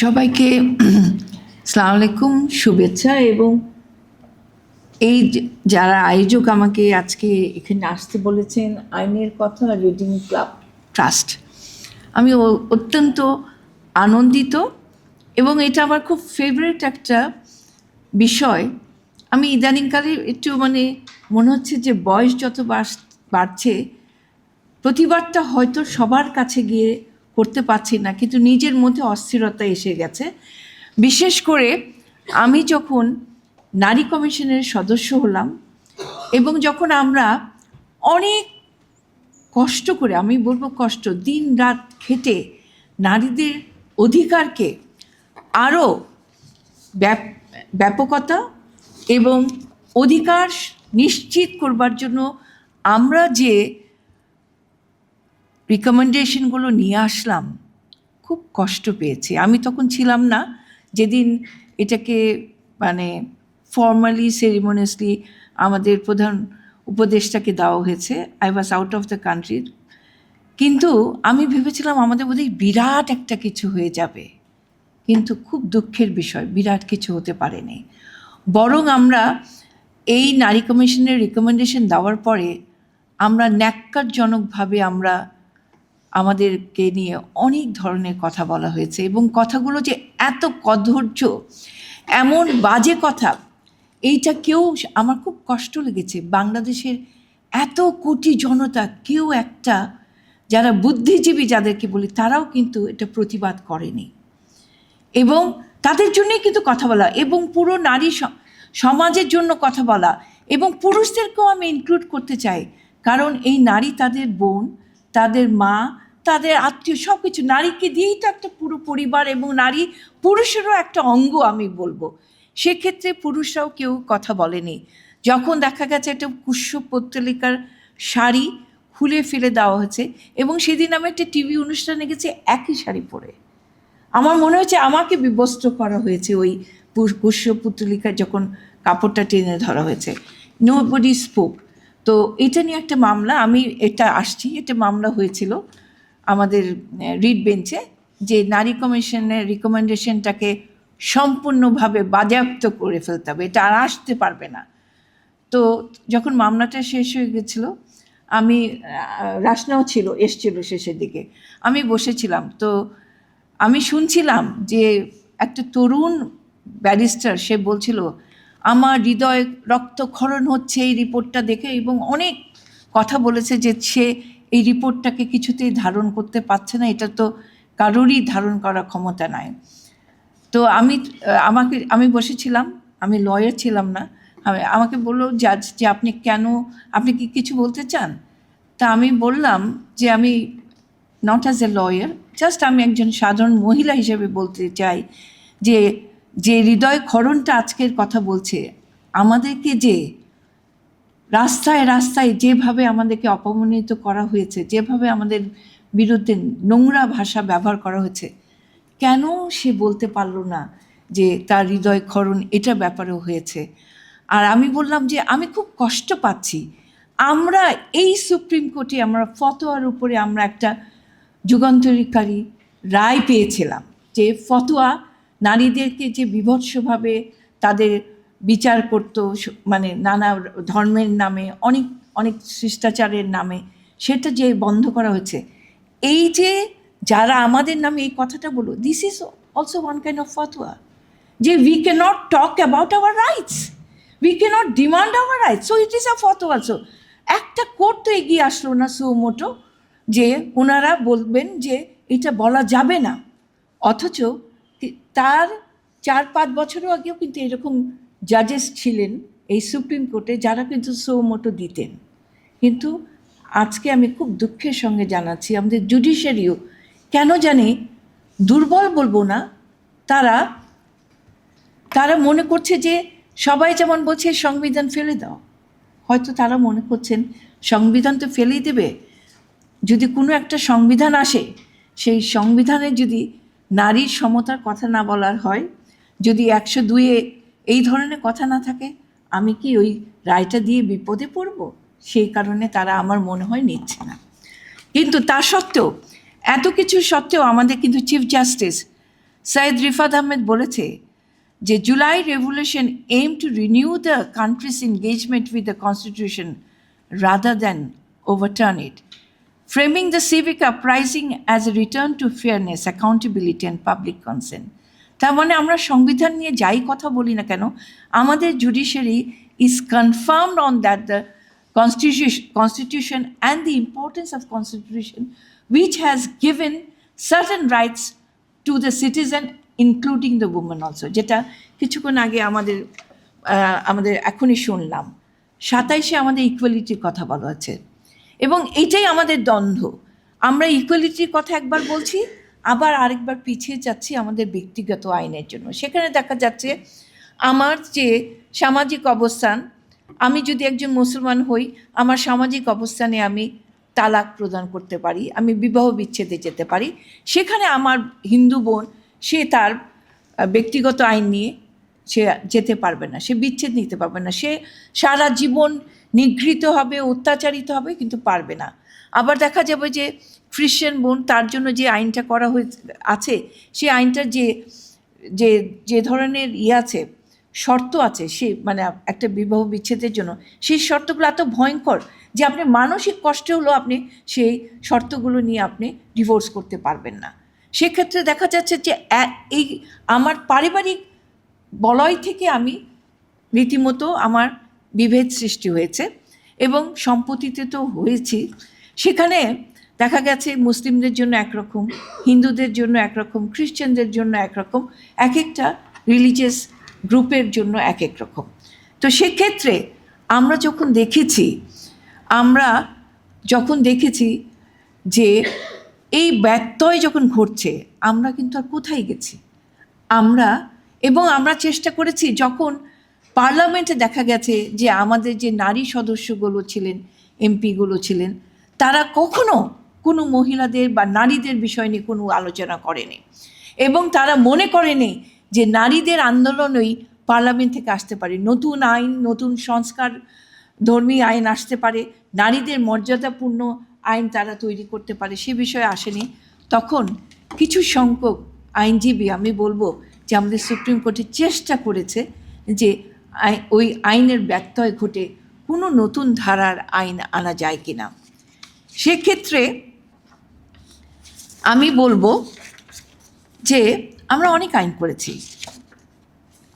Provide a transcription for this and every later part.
সবাইকে সালাম আলাইকুম, শুভেচ্ছা এবং এই যারা আয়োজক আমাকে আজকে এখানে আসতে বলেছেন, আইনের কথা, রিডিং ক্লাব ট্রাস্ট। আমি অত্যন্ত আনন্দিত এবং এটা আমার খুব ফেভারিট একটা বিষয়। আমি ইদানিংকালে একটু মানে মনে হচ্ছে যে বয়স যত বাড়ছে প্রতিবাদটা হয়তো সবার কাছে গিয়ে করতে পারছি না, কিন্তু নিজের মধ্যে অস্থিরতা এসে গেছে। বিশেষ করে আমি যখন নারী কমিশনের সদস্য হলাম এবং যখন আমরা অনেক কষ্ট করে, আমি বলব কষ্ট, দিন রাত খেটে নারীদের অধিকারকে আরও ব্যাপ- ব্যাপকতা এবং অধিকার নিশ্চিত করবার জন্য আমরা যে রিকমেন্ডেশনগুলো নিয়ে আসলাম। খুব কষ্ট পেয়েছি। আমি তখন ছিলাম না। যেদিন এটাকে মানে ফর্মালি সেরিমনিয়াসলি আমাদের প্রধান উপদেশটাকে দেওয়া হয়েছে I was out of the country কিন্তু আমি ভেবেছিলাম আমাদের বোধহয় বিরাট একটা কিছু হয়ে যাবে। কিন্তু খুব দুঃখের বিষয়, বিরাট কিছু হতে পারেনি। বরং আমরা এই নারী কমিশনের রিকমেন্ডেশন দেওয়ার পরে আমরা ন্যাক্কারজনকভাবে আমরা আমাদেরকে নিয়ে অনেক ধরনের কথা বলা হয়েছে এবং কথাগুলো যে এত কদর্য, এমন বাজে কথা, এইটা কেউ আমার খুব কষ্ট লেগেছে। বাংলাদেশের এত কোটি জনতা, কেউ একটা, যারা বুদ্ধিজীবী যাদেরকে বলি, তারাও কিন্তু এটা প্রতিবাদ করেনি। এবং তাদের জন্যই কিন্তু কথা বলা এবং পুরো নারী সমাজের জন্য কথা বলা এবং পুরুষদেরকেও আমি ইনক্লুড করতে চাই। কারণ এই নারী তাদের বোন তাদের মা, তাদের আত্মীয় সব কিছু নারীকে দিয়েই তো একটা পুরো পরিবার এবং নারী পুরুষেরও একটা অঙ্গ আমি বলব। সেক্ষেত্রে পুরুষরাও কেউ কথা বলেনি। যখন দেখা গেছে একটা কুষ্য পত্তলিকার শাড়ি খুলে ফেলে দেওয়া হয়েছে এবং সেদিন আমি একটা টিভি অনুষ্ঠানে গেছি, একই শাড়ি পরে। আমার মনে হচ্ছে আমাকে বিবস্ত্র করা হয়েছে ওই পু- পুষ্য যখন কাপড়টা টেনে ধরা হয়েছে। নো বডি স্পোক তো এটা নিয়ে একটা মামলা, আমি এটা আসছি, এটা মামলা হয়েছিল আমাদের রিড বেঞ্চে, যে নারী কমিশনের রিকমেন্ডেশনটাকে সম্পূর্ণভাবে বাজেয়াপ্ত করে ফেলতে হবে, এটা আর আসতে পারবে না। তো যখন মামলাটা শেষ হয়ে গেছিল, আমি রাসনাও ছিল, এসছিল শেষের দিকে, আমি বসেছিলাম, তো আমি শুনছিলাম যে একটা তরুণ ব্যারিস্টার, সে বলছিল আমার হৃদয় রক্তক্ষরণ হচ্ছে এই রিপোর্টটা দেখে এবং অনেক কথা বলেছে যে সে এই রিপোর্টটাকে কিছুতেই ধারণ করতে পারছে না। এটা তো কারোরই ধারণ করার ক্ষমতা নাই। তো আমি, আমাকে, আমি বসেছিলাম, আমি লয়ার ছিলাম না। আমাকে বলল, জাজ, যে আপনি কেন, আপনি কি কিছু বলতে চান? তা আমি বললাম যে আমি not as a lawyer just আমি একজন সাধারণ মহিলা হিসেবে বলতে চাই যে যে হৃদয় ক্ষরণটা আজকের কথা বলছে, আমাদেরকে যে রাস্তায় রাস্তায় যেভাবে আমাদেরকে অপমানিত করা হয়েছে, যেভাবে আমাদের বিরুদ্ধে নোংরা ভাষা ব্যবহার করা হয়েছে, কেন সে বলতে পারল না যে তার হৃদয় ক্ষরণ এটা ব্যাপারেও হয়েছে? আর আমি বললাম যে আমি খুব কষ্ট পাচ্ছি। আমরা এই সুপ্রিম কোর্টে আমরা ফতোয়ার উপরে আমরা একটা যুগান্তরিকারী রায় পেয়েছিলাম যে ফতোয়া নারীদেরকে যে বিভৎসভাবে তাদের বিচার করত মানে নানা ধর্মের নামে, অনেক অনেক শিষ্টাচারের নামে, সেটা যে বন্ধ করা হয়েছে। এই যে যারা আমাদের নামে এই কথাটা বলো this is also one kind of ফতোয়া যে we can not talk about our rights we can not demand our rights so it is a photo also একটা কোর্ট তো এগিয়ে আসলো না সুমোটো, যে ওনারা বলবেন যে এটা বলা যাবে না, অথচ তার চার পাঁচ বছরও আগেও কিন্তু এরকম জাজেস ছিলেন এই সুপ্রিম কোর্টে যারা কিন্তু সুমোটো দিতেন। কিন্তু আজকে আমি খুব দুঃখের সঙ্গে জানাচ্ছি, আমাদের জুডিশিয়ারিও কেন জানি দুর্বল বলব না, তারা তারা মনে করছে যে সবাই যেমন বলছে সংবিধান ফেলে দাও, হয়তো তারা মনে করছেন সংবিধান তো ফেলেই দেবে। যদি কোনো একটা সংবিধান আসে, সেই সংবিধানে যদি নারীর সমতার কথা না বলার হয়। যদি একশো দুইয়ে এই ধরনের কথা না থাকে, আমি কি ওই রায়টা দিয়ে বিপদে পড়ব? সেই কারণে তারা আমার মনে হয় নিচ্ছে না। কিন্তু তা সত্ত্বেও, এত কিছু সত্ত্বেও আমাদের কিন্তু চিফ জাস্টিস সাইদ রিফাত আহমেদ বলেছে যে July revolution aim to renew the country's engagement with the constitution rather than overturn it framing the civic uprising as a return to fairness, accountability, and public consent. তার মানে আমরা সংবিধান নিয়ে যাই কথা বলি না কেন আমাদের judiciary is confirmed on that the constitution constitution and the importance of constitution which has given certain rights to the citizen including the women also যেটা কিছুক্ষণ আগে আমাদের আমাদের এখনই শুনলাম। সাতাইশে আমাদের ইকুয়ালিটির কথা বলা আছে এবং এটাই আমাদের দ্বন্দ্ব। আমরা ইকুয়ালিটির কথা একবার বলছি, আবার আরেকবার পিছিয়ে যাচ্ছি আমাদের ব্যক্তিগত আইনের জন্য। সেখানে দেখা যাচ্ছে, আমার যে সামাজিক অবস্থান, আমি যদি একজন মুসলমান হই, আমার সামাজিক অবস্থানে আমি তালাক প্রদান করতে পারি, আমি বিবাহ বিচ্ছেদে যেতে পারি। সেখানে আমার হিন্দু বোন, সে তার ব্যক্তিগত আইন নিয়ে সে যেতে পারবে না, সে বিচ্ছেদ নিতে পারবে না। সে সারা জীবন নিগৃহীত হবে, অত্যাচারিত হবে, কিন্তু পারবে না। আবার দেখা যাবে যে খ্রিশ্চান বোন তার জন্য যে আইনটা করা হয়ে আছে, সেই আইনটার যে যে যে ধরনের ইয়ে আছে, শর্ত আছে, সে মানে একটা বিবাহ বিচ্ছেদের জন্য, সেই শর্তগুলো এত ভয়ঙ্কর যে আপনি মানসিক কষ্ট হলেও আপনি সেই শর্তগুলো নিয়ে আপনি ডিভোর্স করতে পারবেন না। সেক্ষেত্রে দেখা যাচ্ছে যে এই আমার পারিবারিক বলয় থেকে আমি রীতিমতো আমার বিভেদ সৃষ্টি হয়েছে এবং সম্পত্তিতে তো হয়েছি। সেখানে দেখা গেছে মুসলিমদের জন্য একরকম, হিন্দুদের জন্য একরকম খ্রিশ্চানদের জন্য একরকম এক একটা রিলিজিয়াস গ্রুপের জন্য এক এক রকম। তো সেক্ষেত্রে আমরা যখন দেখেছি, আমরা যখন দেখেছি যে এই ব্যত্যয় যখন ঘটছে, আমরা কিন্তু আর কোথায় গেছি? আমরা এবং আমরা চেষ্টা করেছি যখন পার্লামেন্টে দেখা গেছে যে আমাদের যে নারী সদস্যগুলো ছিলেন, এমপিগুলো ছিলেন, তারা কখনো কোনো মহিলাদের বা নারীদের বিষয় নিয়ে কোনো আলোচনা করেনি। এবং তারা মনে করেনি যে নারীদের আন্দোলনই পার্লামেন্ট থেকে আসতে পারে। নতুন আইন, নতুন সংস্কার, ধর্মী আইন আসতে পারে, নারীদের মর্যাদাপূর্ণ আইন তারা তৈরি করতে পারে, সে বিষয়ে আসেনি। তখন কিছু সংখ্যক আইনজীবী, আমি বলব যে আমাদের সুপ্রিম কোর্টে চেষ্টা করেছে যে ওই আইনের ব্যত্যয় ঘটে কোনো নতুন ধারার আইন আনা যায় কিনা। সেক্ষেত্রে আমি বলব যে আমরা অনেক আইন করেছি।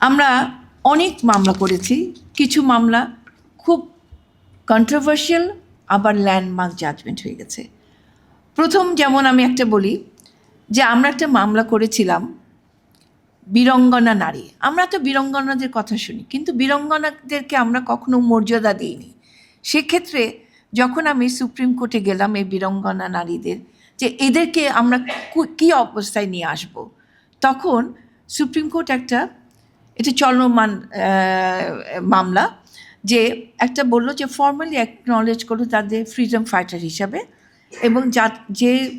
আমরা অনেক মামলা করেছি। কিছু মামলা খুব কন্ট্রোভার্সিয়াল আবার ল্যান্ডমার্ক জাজমেন্ট হয়ে গেছে। প্রথম যেমন আমি একটা বলি যে আমরা একটা মামলা করেছিলাম বীরঙ্গনা নারী। আমরা তো বীরঙ্গনাদের কথা শুনি, কিন্তু বীরঙ্গনাদেরকে আমরা কখনো মর্যাদা দিইনি। সেক্ষেত্রে যখন আমি সুপ্রিম কোর্টে গেলাম এই বীরঙ্গনা নারীদের, যে এদেরকে আমরা কু- অবস্থায় নিয়ে আসব? তখন সুপ্রিম কোর্ট একটা, এটা চলমান মামলা, যে একটা বলল যে ফর্মালি অ্যাকনলেজ করল তাদের ফ্রিডম ফাইটার হিসাবে এবং যা, যে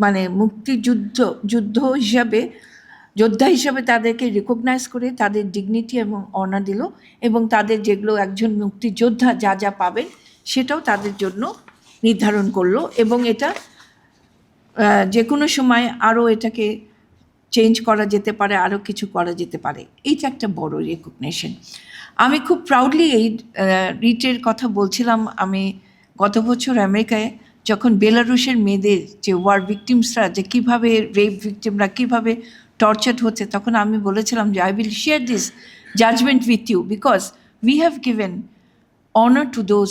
মানে মুক্তিযুদ্ধ, যুদ্ধ হিসাবে যোদ্ধা হিসাবে তাদেরকে রিকগনাইজ করে তাদের ডিগনিটি এবং অনার দিল এবং তাদের যেগুলো একজন মুক্তিযোদ্ধা যা যা পাবেন সেটাও তাদের জন্য নির্ধারণ করল এবং এটা যে কোনো সময় আরও এটাকে চেঞ্জ করা যেতে পারে, আরও কিছু করা যেতে পারে। এইটা একটা বড় রেকগনেশন আমি খুব প্রাউডলি এই রিটের কথা বলছিলাম আমি গত বছর আমেরিকায় যখন বেলারুশের মেয়েদের যে ওয়ার ভিকটিমসরা যে কীভাবে রেপ ভিকটিমরা কীভাবে টর্চার্ড হচ্ছে, তখন আমি বলেছিলাম যে I will share this judgment with you because we have given honour to those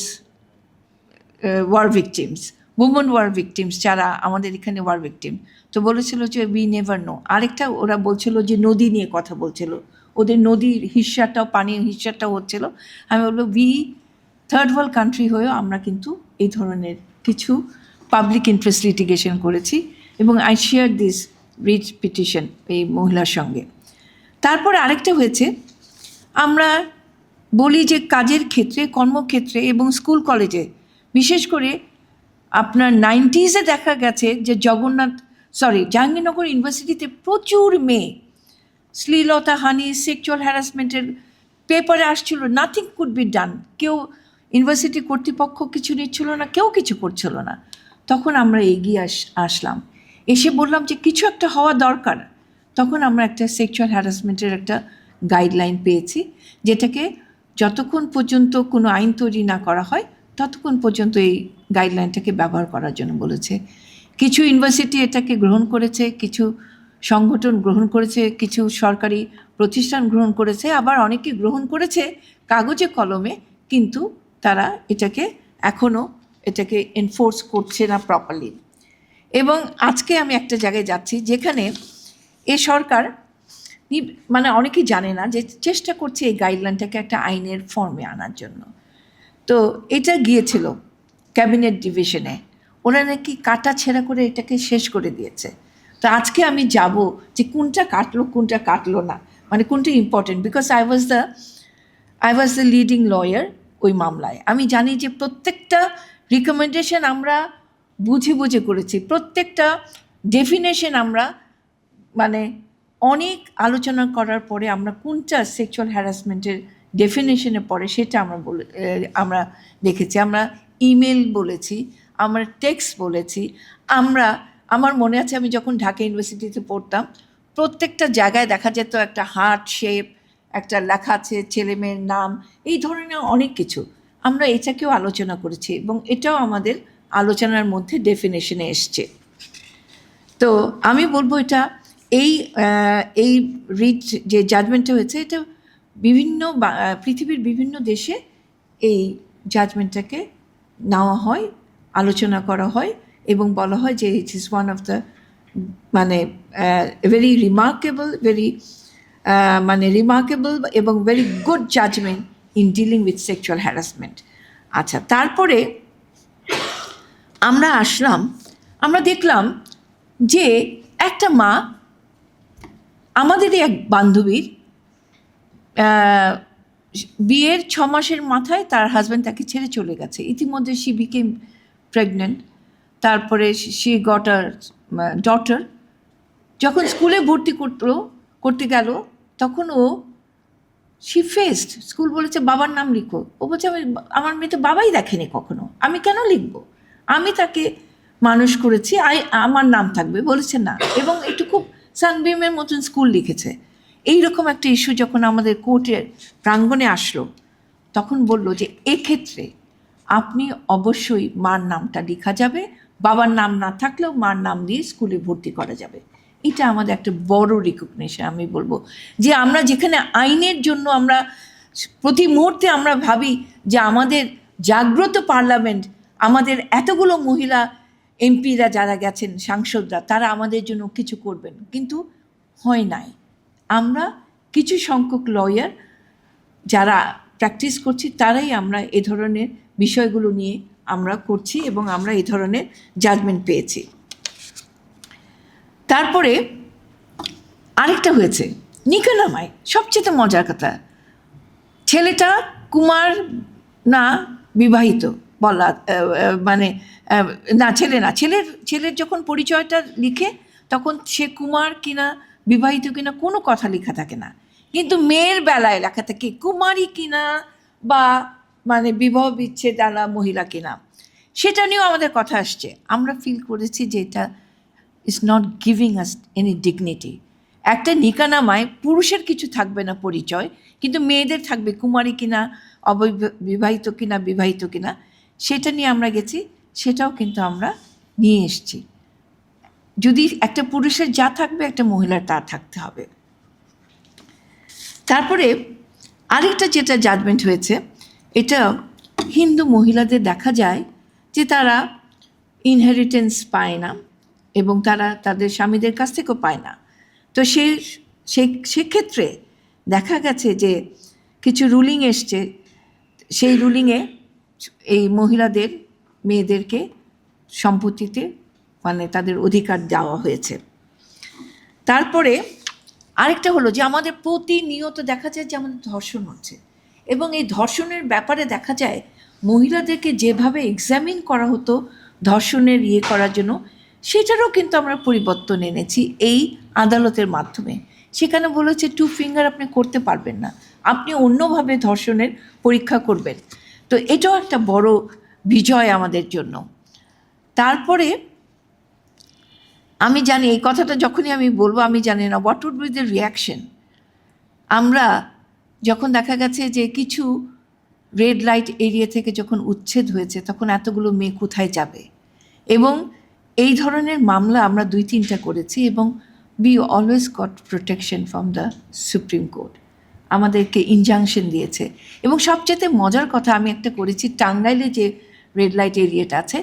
war victims women war victims যারা আমাদের এখানে ওয়ার ভিকটিম তো বলেছিল যে উই নেভার নো আরেকটা ওরা বলছিল যে, নদী নিয়ে কথা বলছিল। ওদের নদীর হিস্সাটাও, পানির হিস্সাটাও হচ্ছিল। আমি বলব উই থার্ড ওয়ার্ল্ড কান্ট্রি হয়েও আমরা কিন্তু এই ধরনের কিছু পাবলিক ইন্টারেস্ট লিটিগেশন করেছি এবং I share this writ petition এই মহিলার সঙ্গে। তারপরে আরেকটা হয়েছে, আমরা বলি যে কাজের ক্ষেত্রে, কর্মক্ষেত্রে এবং স্কুল কলেজে, বিশেষ করে আপনার নাইনটিজে দেখা গেছে যে জগন্নাথ সরি জাহাঙ্গীরনগর ইউনিভার্সিটিতে প্রচুর মেয়ে, শ্লীলতা, হানি সেক্সুয়াল হ্যারাসমেন্টের পেপারে আসছিল নাথিং কুড বি ডান কেউ ইউনিভার্সিটি কর্তৃপক্ষ কিছু নিচ্ছিল না, কেউ কিছু করছিল না। তখন আমরা এগিয়ে আস, আসলাম। এসে বললাম যে কিছু একটা হওয়া দরকার। তখন আমরা একটা সেক্সুয়াল হ্যারাসমেন্টের একটা গাইডলাইন পেয়েছি, যেটাকে যতক্ষণ পর্যন্ত কোনো আইন তৈরি না করা হয়, ততক্ষণ পর্যন্ত এই গাইডলাইনটাকে ব্যবহার করার জন্য বলেছে। কিছু ইউনিভার্সিটি এটাকে গ্রহণ করেছে, কিছু সংগঠন গ্রহণ করেছে, কিছু সরকারি প্রতিষ্ঠান গ্রহণ করেছে, আবার অনেকে গ্রহণ করেছে কাগজে কলমে, কিন্তু তারা এটাকে এখনও এটাকে এনফোর্স করছে না প্রপারলি এবং আজকে আমি একটা জায়গায় যাচ্ছি যেখানে এ সরকার মানে অনেকেই জানে না যে চেষ্টা করছে এই গাইডলাইনটাকে একটা আইনের ফর্মে আনার জন্য। তো এটা গিয়েছিল ক্যাবিনেট ডিভিশনে ওরা নাকি কাটা ছেঁড়া করে এটাকে শেষ করে দিয়েছে। তো আজকে আমি যাব যে কোনটা কাটলো কোনটা কাটলো না। মানে কোনটা important because I was the I was the leading lawyer ওই মামলায়। আমি জানি যে প্রত্যেকটা রিকমেন্ডেশন আমরা বুঝে বুঝে করেছি। প্রত্যেকটা ডেফিনেশন আমরা মানে অনেক আলোচনা করার পরে আমরা কোনটা সেক্সুয়াল হ্যারাসমেন্টের ডেফিনেশনে পড়ে সেটা আমরা বলে আমরা দেখেছি। আমরা ইমেল বলেছি, আমরা টেক্সট বলেছি, আমরা, আমার মনে আছে আমি যখন ঢাকা ইউনিভার্সিটিতে পড়তাম, প্রত্যেকটা জায়গায় দেখা যেত একটা হার্ট শেপ একটা লেখা আছে, ছেলে মেয়ের নাম, এই ধরনের অনেক কিছু। আমরা এটাকেও আলোচনা করেছি এবং এটাও আমাদের আলোচনার মধ্যে ডেফিনেশনে এসছে। তো আমি বলব এটা, এই এই রিট যে জাজমেন্টটা হয়েছে, এটা বিভিন্ন পৃথিবীর বিভিন্ন দেশে এই জাজমেন্টটাকে নেওয়া হয়, আলোচনা করা হয় এবং বলা হয় যে it is one of the মানে ভেরি রিমার্কেবল ভেরি মানে রিমার্কেবল এবং very good judgment in dealing with sexual harassment আচ্ছা তারপরে আমরা আসলাম, আমরা দেখলাম যে একটা মা আমাদেরই এক বান্ধবীর বিয়ের ছ মাসের মাথায় তার হাজব্যান্ড তাকে ছেড়ে চলে গেছে। ইতিমধ্যে শি বিকেম প্রেগনেন্ট তারপরে সে গটার ডটার যখন স্কুলে ভর্তি করতো করতে গেল, তখন ও শি ফেস্ট স্কুল বলেছে, বাবার নাম লিখো। ও বলছে, আমি, আমার মেয়ে তো বাবাই দেখেনি কখনো। আমি কেন লিখব? আমি তাকে মানুষ করেছি, আই, আমার নাম থাকবে বলেছে না। এবং একটু খুব সানবিমের মতন স্কুল লিখেছে। এই রকম একটা ইস্যু যখন আমাদের কোর্টের প্রাঙ্গণে আসলো, তখন বলল যে, এক্ষেত্রে আপনি অবশ্যই মার নামটা লেখা যাবে, বাবার নাম না থাকলেও মার নাম দিয়ে স্কুলে ভর্তি করা যাবে। এটা আমাদের একটা বড় রিকগনিশন আমি বলব। যে আমরা যেখানে আইনের জন্য আমরা প্রতি মুহূর্তে আমরা ভাবি যে আমাদের জাগ্রত পার্লামেন্ট আমাদের এতগুলো মহিলা এমপিরা যারা গেছেন, সাংসদরা, তারা আমাদের জন্য কিছু করবেন। কিন্তু হয় নাই। আমরা কিছু সংখ্যক লয়ার যারা প্র্যাকটিস করছি, তারাই আমরা এ ধরনের বিষয়গুলো নিয়ে আমরা করছি এবং আমরা এ ধরনের জাজমেন্ট পেয়েছি। তারপরে আরেকটা হয়েছে নিকানামায় সবচেয়ে মজার কথা, ছেলেটা কুমার না বিবাহিত। বলা মানে না, ছেলে না, ছেলের ছেলের যখন পরিচয়টা লিখে, তখন সে কুমার কিনা, বিবাহিত কিনা, কোনো কথা লেখা থাকে না। কিন্তু মেয়ের বেলায় লেখা থাকে, কুমারী কিনা বা মানে বিবাহ বিচ্ছেদ আলা মহিলা কিনা। সেটা নিয়েও আমাদের কথা আসছে। আমরা ফিল করেছি যে এটা is not giving us any dignity একটা নিকানামায় পুরুষের কিছু থাকবে না পরিচয়, কিন্তু মেয়েদের থাকবে কুমারী কিনা অবিবাহিত কিনা, বিবাহিত কিনা। সেটা নিয়ে আমরা গেছি, সেটাও কিন্তু আমরা নিয়ে এসেছি। যদি একটা পুরুষের যা থাকবে, একটা মহিলার তা থাকতে হবে। তারপরে আরেকটা যেটা জাজমেন্ট হয়েছে, এটা হিন্দু মহিলাদের দেখা যায় যে তারা ইনহেরিটেন্স পায় না এবং তারা তাদের স্বামীদের কাছ থেকেও পায় না। তো সে সেক্ষেত্রে দেখা গেছে যে কিছু রুলিং এসছে, সেই রুলিংয়ে এই মহিলাদের, মেয়েদেরকে সম্পত্তিতে মানে তাদের অধিকার দেওয়া হয়েছে। তারপরে আরেকটা হলো যে আমাদের প্রতিনিয়ত দেখা যায় যে আমাদের ধর্ষণ হচ্ছে এবং এই ধর্ষণের ব্যাপারে দেখা যায় মহিলাদেরকে যেভাবে এক্সামিন করা হতো ধর্ষণের ইয়ে করার জন্য, সেটারও কিন্তু আমরা পরিবর্তন এনেছি এই আদালতের মাধ্যমে। সেখানে বলেছে টু ফিঙ্গার আপনি করতে পারবেন না। আপনি অন্যভাবে ধর্ষণের পরীক্ষা করবেন। তো এটাও একটা বড় বিজয় আমাদের জন্য। তারপরে আমি জানি, এই কথাটা যখনই আমি বলব, আমি জানি না what would be the reaction আমরা যখন দেখা গেছে যে কিছু রেড লাইট এরিয়া থেকে যখন উচ্ছেদ হয়েছে, তখন এতগুলো মেয়ে কোথায় যাবে? এবং এই ধরনের মামলা আমরা দুই তিনটা করেছি এবং we always got protection from the Supreme Court আমাদেরকে ইনজাংশন দিয়েছে। এবং সবচেয়ে মজার কথা আমি একটা করেছি, টাঙ্গাইলে যে রেড লাইট এরিয়াটা আছে,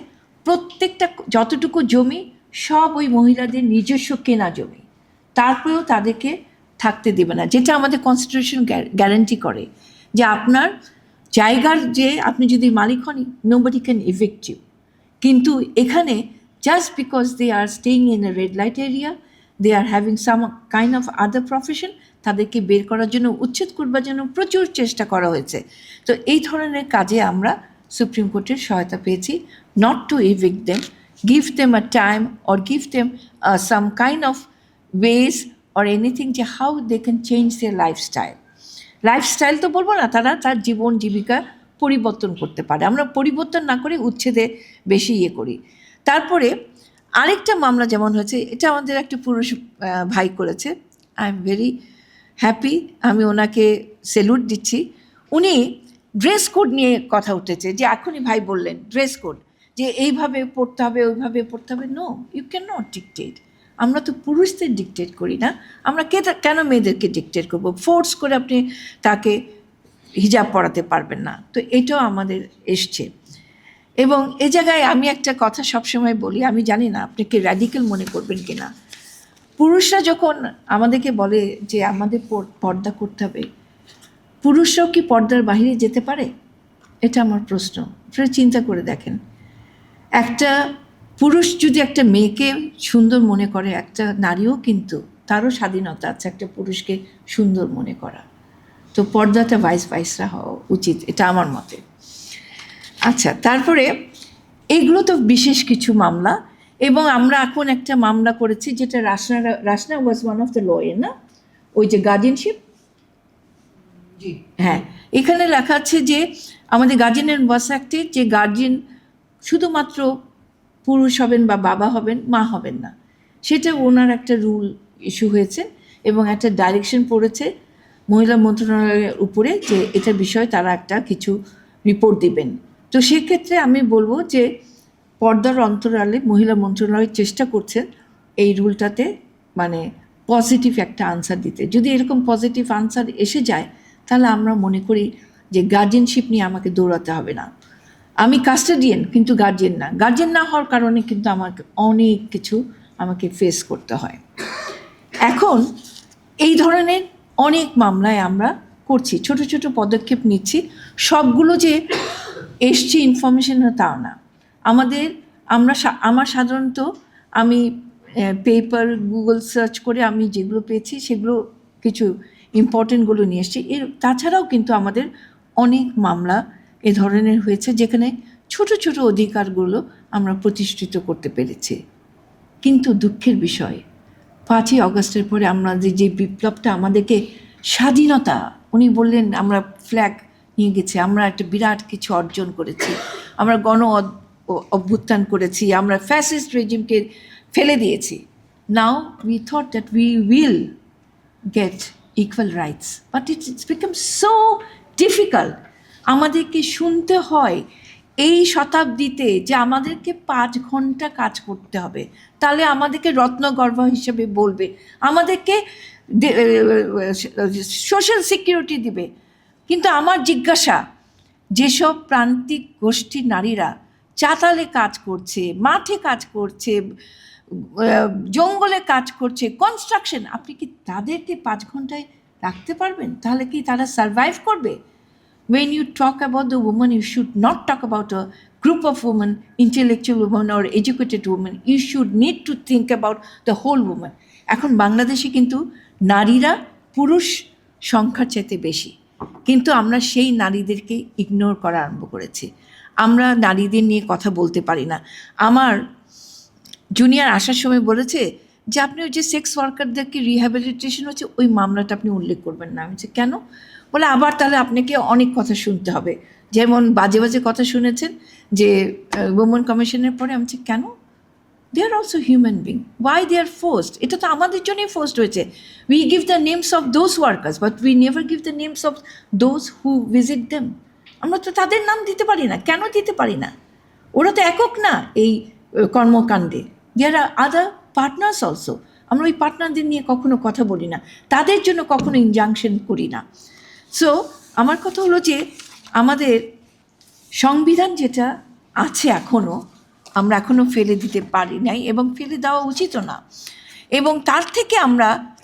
প্রত্যেকটা যতটুকু জমি, সব ওই মহিলাদের নিজস্ব কেনা জমি। তারপরেও তাদেরকে থাকতে দেবে না, যেটা আমাদের কনস্টিটিউশন গ্যারান্টি করে। যে আপনার জায়গার যে, আপনি যদি মালিক হন নোবডি ক্যান ইভিক্ট ইউ কিন্তু এখানে just because they are staying in a red light area they are having some kind of other profession তাদেরকে বের করার জন্য, উচ্ছেদ করবার জন্য প্রচুর চেষ্টা করা হয়েছে। তো এই ধরনের কাজে আমরা সুপ্রিম কোর্টের সহায়তা পেয়েছি। Not to evict them give them a time or give them some kind of wage or anything যে how they can change their lifestyle lifestyle তো বলব না, তারা তার জীবন জীবিকা পরিবর্তন করতে পারে। আমরা পরিবর্তন না করে উচ্ছেদে বেশি ইয়ে করি। তারপরে আরেকটা মামলা যেমন হয়েছে, এটা আমাদের একটা পুরুষ ভাই করেছে। আই এম ভেরি হ্যাপি, আমি ওনাকে সেলুট দিচ্ছি। উনি ড্রেস কোড নিয়ে কথা উঠেছে যে এখনই ভাই বললেন ড্রেস কোড যে এইভাবে পড়তে হবে, ওইভাবে পড়তে হবে। No you can not dictate আমরা তো পুরুষদের ডিকটেট করি না। আমরা কে কেন মেয়েদেরকে ডিকটেট করব? ফোর্স করে আপনি তাকে হিজাব পড়াতে পারবেন না। তো এটাও আমাদের এসছে। এবং এ জায়গায় আমি একটা কথা সবসময় বলি, আমি জানি না আপনি কি র্যাডিক্যাল মনে করবেন কি না পুরুষরা যখন আমাদেরকে বলে যে আমাদের পর- পর্দা করতে হবে, পুরুষরাও কি পর্দার বাইরে যেতে পারে? এটা আমার প্রশ্ন। আপনারা চিন্তা করে দেখেন। একটা পুরুষ যদি একটা মেয়েকে সুন্দর মনে করে, একটা নারীও কিন্তু তারও স্বাধীনতা আছে একটা পুরুষকে সুন্দর মনে করা। তো পর্দাটা ভাইস ভাইসরা হওয়া উচিত, এটা আমার মতে। আচ্ছা তারপরে এগুলো তো বিশেষ কিছু মামলা। এবং আমরা এখন একটা মামলা করেছি যেটা Rasna Rasna was one of the lawyer না? ওই যে গার্জিয়ানশিপ হ্যাঁ। এখানে লেখা আছে যে আমাদের গার্জিয়ান অ্যান্ড ওয়াস অ্যাক্টে যে গার্জিয়ান শুধুমাত্র পুরুষ হবেন বা বাবা হবেন মা হবেন না। সেটা ওনার একটা রুল ইস্যু হয়েছে এবং একটা ডাইরেকশন পড়েছে মহিলা মন্ত্রণালয়ের উপরে যে এটার বিষয়ে তারা একটা কিছু রিপোর্ট দিবেন। তো সেক্ষেত্রে আমি বলব যে পর্দার অন্তরালে মহিলা মন্ত্রণালয় চেষ্টা করছেন এই রুলটাতে মানে পজিটিভ একটা আনসার দিতে। যদি এরকম পজিটিভ আনসার এসে যায়, তাহলে আমরা মনে করি যে গার্জিয়ানশিপ নিয়ে আমাকে দৌড়াতে হবে না। আমি কাস্টাডিয়ান কিন্তু গার্জিয়ান না। গার্জিয়ান না হওয়ার কারণে কিন্তু আমাকে অনেক কিছু আমাকে ফেস করতে হয়। এখন এই ধরনের অনেক মামলায় আমরা করছি, ছোট ছোট পদক্ষেপ নিচ্ছি। সবগুলো যে এসছি ইনফরমেশন তাও না। আমাদের, আমরা আমার সাধারণত আমি পেপার গুগল সার্চ করে আমি যেগুলো পেয়েছি সেগুলো কিছু ইম্পর্টেন্টগুলো নিয়ে এসেছি। এর, তাছাড়াও কিন্তু আমাদের অনেক মামলা এ ধরনের হয়েছে যেখানে ছোট ছোট অধিকারগুলো আমরা প্রতিষ্ঠিত করতে পেরেছি। কিন্তু দুঃখের বিষয়, পাঁচই অগস্টের পরে আমরা যে বিপ্লবটা আমাদেরকে স্বাধীনতা, উনি বললেন আমরা ফ্ল্যাগ নিয়ে গেছি, আমরা একটা বিরাট কিছু অর্জন করেছি। আমরা গণ অভ্যুত্থান করেছি আমরা ফ্যাসিস্ট রেজিমকে ফেলে দিয়েছি। Now we thought that we will get equal rights but it's, it's become so difficult আমাদেরকে শুনতে হয় এই শতাব্দীতে যে আমাদেরকে পাঁচ ঘণ্টা কাজ করতে হবে তাহলে আমাদেরকে রত্নগর্ভ হিসেবে বলবে আমাদেরকে সোশ্যাল সিকিউরিটি দিবে। কিন্তু আমার জিজ্ঞাসা যেসব প্রান্তিক গোষ্ঠীর নারীরা চাতালে কাজ করছে, মাঠে কাজ করছে জঙ্গলে কাজ করছে কনস্ট্রাকশন আপনি কি তাদেরকে পাঁচ ঘন্টায় রাখতে পারবেন? তাহলে কি তারা সার্ভাইভ করবে? When you talk about the women you should not talk about a group of women intellectual women or educated women you should need to think about the whole women এখন বাংলাদেশে কিন্তু নারীরা পুরুষ সংখ্যার চাইতে বেশি। কিন্তু আমরা সেই নারীদেরকে ইগনোর করা আরম্ভ করেছি। আমরা নারীদের নিয়ে কথা বলতে পারি না। আমার জুনিয়র আসার সময় বলেছে যে, আপনি ওই যে সেক্স ওয়ার্কারদেরকে রিহ্যাবিলিটেশন হচ্ছে, ওই মামলাটা আপনি উল্লেখ করবেন না। আমি কেন? বলে, আবার তাহলে আপনাকে অনেক কথা শুনতে হবে। যেমন বাজে বাজে কথা শুনেছেন যে উমেন কমিশনের পরে আমি বলছি, কেন? They are also human being why they are forced এটা তো আমাদের জন্যই ফোর্সড হয়েছে। We give the names of those workers but we never give the names of those who visit them আমরা তো তাদের নাম দিতে পারি না। কেন দিতে পারি না? ওরা তো একক না এই কর্মকাণ্ডে। আর আদার পার্টনার্স অলসো আমরা ওই পার্টনারদের নিয়ে কখনো কথা বলি না। তাদের জন্য কখনো ইনজাংশন করি না। সো আমার কথা হলো যে, আমাদের সংবিধান যেটা আছে এখনও আমরা এখনও ফেলে দিতে পারি নাই এবং ফেলে দেওয়া উচিতও না। এবং তার থেকে আমরা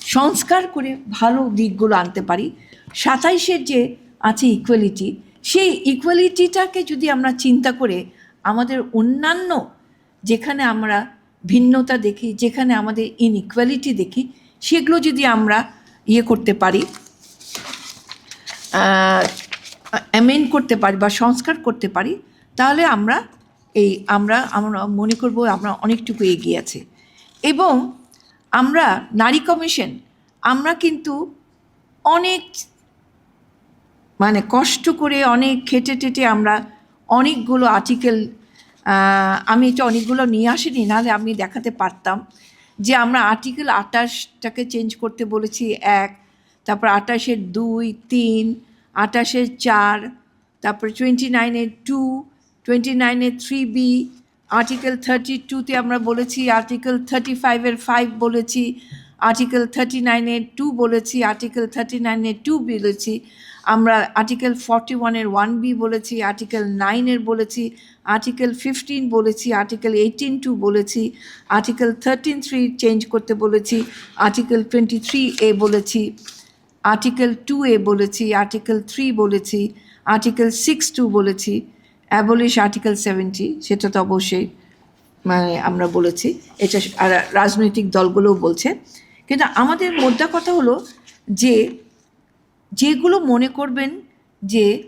সংস্কার করে ভালো দিকগুলো আনতে পারি। সাতাইশের যে আছে ইকুয়ালিটি সেই ইকুয়ালিটিটাকে যদি আমরা চিন্তা করে আমাদের অন্যান্য যেখানে আমরা ভিন্নতা দেখি, যেখানে আমাদের ইনইকুয়ালিটি দেখি, সেগুলো যদি আমরা ইয়ে করতে পারি অ্যামেন্ড করতে পারি বা সংস্কার করতে পারি, তাহলে আমরা এই, আমরা আমরা মনে করব আমরা অনেকটুকু এগিয়ে আছে। এবং আমরা নারী কমিশন আমরা কিন্তু অনেক মানে কষ্ট করে অনেক খেটে টেটে আমরা অনেকগুলো আর্টিকেল আমি এটা অনেকগুলো নিয়ে আসিনি, নাহলে আমি দেখাতে পারতাম যে আমরা আর্টিকেল আটাশটাকে চেঞ্জ করতে বলেছি এক, তারপর আটাশের দুই, তিন আটাশের চার, তারপর টোয়েন্টি নাইনের টু টোয়েন্টি নাইনের থ্রি বি আর্টিকেল থার্টি টুতে আমরা বলেছি আর্টিকেল থার্টি ফাইভের ফাইভ বলেছি আর্টিকেল থার্টি নাইনের টু বলেছি আর্টিকেল থার্টি নাইনের টু বলেছি, আমরা আর্টিকেল ফর্টি ওয়ানের ওয়ান বি বলেছি আর্টিকেল নাইনের বলেছি আর্টিকেল ফিফটিন বলেছি আর্টিকেল এইটিন টু বলেছি আর্টিকেল থার্টিন থ্রি চেঞ্জ করতে বলেছি আর্টিকেল টোয়েন্টি থ্রি এ বলেছি আর্টিকেল টু এ বলেছি আর্টিকেল থ্রি বলেছি আর্টিকেল সিক্স টু বলেছি অ্যাবলিশ আর্টিকেল সেভেন্টি সেটা তো অবশ্যই মানে আমরা বলেছি, এটা রাজনৈতিক দলগুলোও বলছে। কিন্তু আমাদের মোদ্দা কথা হলো যে, যেগুলো মনে করবেন যে,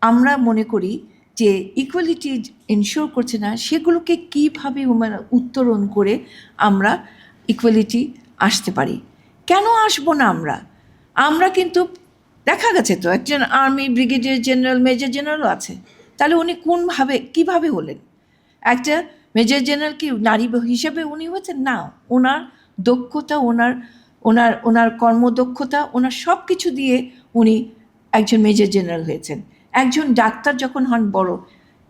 আমরা মনে করি যে ইকুয়ালিটি এনশিওর করছে না, সেগুলোকে কীভাবে উত্তরণ করে আমরা ইকুয়ালিটি আসতে পারি? কেন আসব না আমরা? আমরা কিন্তু, দেখা গেছে তো, একজন আর্মি ব্রিগেডিয়ার জেনারেল মেজর জেনারেলও আছে। তাহলে উনি কোনভাবে, কীভাবে হলেন? একটা মেজর জেনারেল কি নারী হিসেবে উনি হয়েছেন? না, ওনার দক্ষতা, ওনার ওনার ওনার কর্মদক্ষতা, ওনার সব কিছু দিয়ে উনি একজন মেজর জেনারেল হয়েছেন। একজন ডাক্তার যখন হন বড়,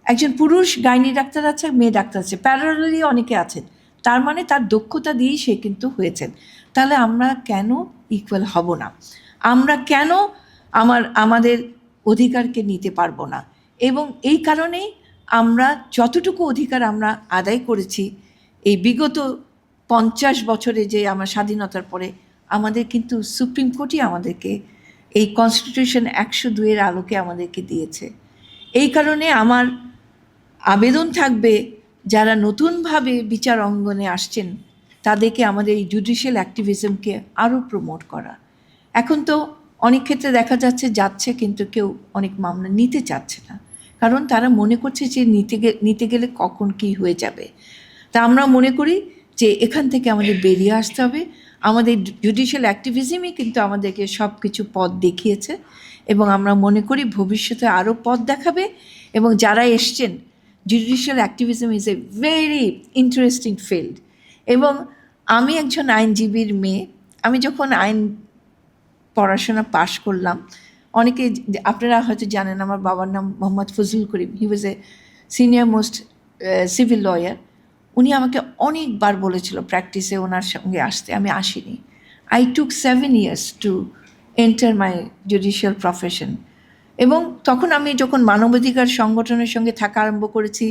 একজন পুরুষ গাইনি ডাক্তার আছে, মেয়ে ডাক্তার আছে প্যারালি অনেকে আছেন। তার মানে তার দক্ষতা দিয়েই সে কিন্তু হয়েছেন। তাহলে আমরা কেন ইকুয়াল হব না? আমরা কেন আমার, আমাদের অধিকারকে নিতে পারব না? এবং এই কারণেই আমরা যতটুকু অধিকার আমরা আদায় করেছি, এই বিগত পঞ্চাশ বছরে যে আমার স্বাধীনতার পরে আমাদের কিন্তু সুপ্রিম কোর্টই আমাদেরকে এই কনস্টিটিউশন একশো দুইয়ের আলোকে আমাদেরকে দিয়েছে। এই কারণে আমার আবেদন থাকবে, যারা নতুনভাবে বিচার অঙ্গনে আসছেন, তাদেরকে আমাদের এই জুডিশিয়াল অ্যাক্টিভিজমকে আরও প্রমোট করা। এখন তো অনেক ক্ষেত্রে দেখা যাচ্ছে যাচ্ছে কিন্তু কেউ অনেক মামলা নিতে চাচ্ছে না। কারণ তারা মনে করছে যে নিতে নিতে গেলে কখন কি হয়ে যাবে। তা আমরা মনে করি যে এখান থেকে আমাদের বেরিয়ে আসতে হবে। আমাদের জুডিশিয়াল অ্যাক্টিভিজমই কিন্তু আমাদেরকে সব কিছু পথ দেখিয়েছে এবং আমরা মনে করি ভবিষ্যতে আরও পথ দেখাবে এবং যারা এসছেন judicial activism is a very interesting field এবং আমি একজন আইনজীবীর মেয়ে, আমি যখন আইন পড়াশোনা পাশ করলাম, অনেকে আপনারা হয়তো জানেন আমার বাবার নাম Mohammad Fazlul Karim he was a senior most civil lawyer উনি আমাকে অনেকবার বলেছিল প্র্যাকটিসে ওনার সঙ্গে আসতে, আমি আসিনি। I took seven years to enter my judicial profession এবং তখন আমি যখন মানবাধিকার সংগঠনের সঙ্গে থাকা আরম্ভ করেছি,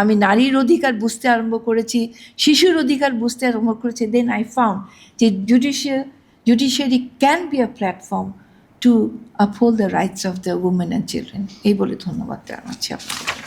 আমি নারীর অধিকার বুঝতে আরম্ভ করেছি, শিশুর অধিকার বুঝতে আরম্ভ করেছি দেন আই ফাউন্ড যে judicial judiciary can be a platform to uphold the rights of the women and children এই বলে ধন্যবাদ জানাচ্ছি আপনাকে।